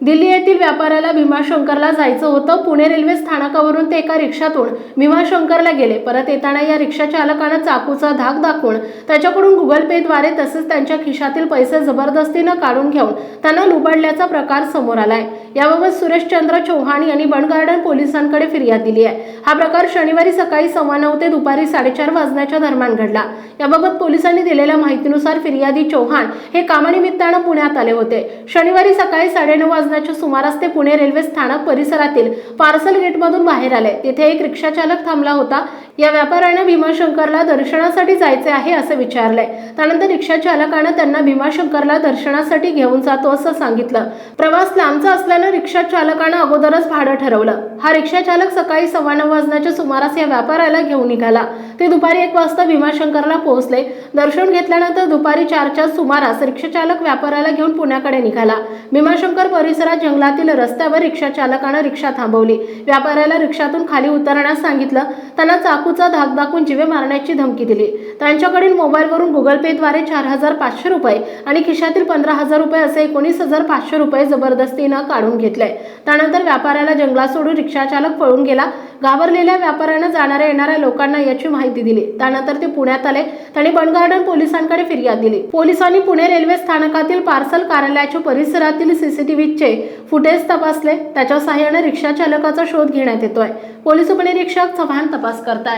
दिल्ली येथील व्यापाऱ्याला भीमाशंकरला जायचं होतं. पुणे रेल्वे स्थानकावरून ते एका रिक्षातून भीमाशंकरला गेले. परत येताना या रिक्षा चालकानं चाकूचा धाक दाखवून त्याच्याकडून गुगल पेद्वारे तसेच त्यांच्या खिशातील पैसे जबरदस्तीनं काढून घेऊन त्यांना लुबाडल्याचा प्रकार समोर आलाय. याबाबत सुरेशचंद्र चौहान यांनी बंड गार्डन पोलिसांकडे फिर्याद दिली आहे. हा प्रकार शनिवारी सकाळी सव्वा नऊ ते दुपारी साडेचार वाजण्याच्या दरम्यान घडला. याबाबत पोलिसांनी दिलेल्या माहितीनुसार फिर्यादी चौहान हे कामानिमित्तानं पुण्यात आले होते. शनिवारी सकाळी साडेनऊ वाजण्याच्या सुमारास ते पुणे रेल्वे स्थानक परिसरातील पार्सल गेटमधून बाहेर आले. तिथे एक रिक्षाचालक थांबला होता. या व्यापाऱ्याने भीमाशंकरला दर्शनासाठी जायचे आहे असं विचारलंय. त्यानंतर रिक्षा चालकानं त्यांना भीमाशंकरला दर्शनासाठी घेऊन जातो असं सांगितलं. प्रवास लांबचा असल्यानं रिक्षा चालकानं अगोदरच भाडं ठरवलं. हा रिक्षा चालक सकाळी सव्वा नऊ वाजण्याच्या सुमारास या व्यापाऱ्याला घेऊन निघाला. ते दुपारी एक वाजता भीमाशंकरला पोहोचले. दर्शन घेतल्यानंतर दुपारी चारच्या सुमारास रिक्षा चालक व्यापाऱ्याला घेऊन पुण्याकडे निघाला. भीमाशंकर परिसरात जंगलातील रस्त्यावर रिक्षा चालकानं रिक्षा थांबवली. व्यापाऱ्याला रिक्षातून खाली उतरण्यास सांगितलं. त्यांना चाकूचा धाक दाखवून जिवे मारण्याची धमकी दिली. त्यांच्याकडील मोबाईलवरून गुगल पेद्वारे चार हजार पाचशे रुपये आणि खिशातील पंधरा हजार रुपये असे एकोणीस हजार पाचशे रुपये जबरदस्तीनं काढून घेतले. त्यानंतर व्यापाऱ्याला जंगलात सोडून रिक्षाचालक पळून गेला. घाबरलेल्या व्यापाऱ्यानं जाणाऱ्या येणाऱ्या लोकांना याची माहिती दिली. त्यानंतर ते पुण्यात आले. त्यांनी बनगार्डन पोलिसांकडे फिर्याद दिली. पोलिसांनी पुणे रेल्वे स्थानकातील पार्सल कार्यालयाच्या परिसरातील सीसीटीव्हीचे फुटेज तपासले. त्याच्या सहाय्याने रिक्षाचालकाचा शोध घेण्यात येतोय. पोलीस उपनिरीक्षक चव्हाण तपास करताय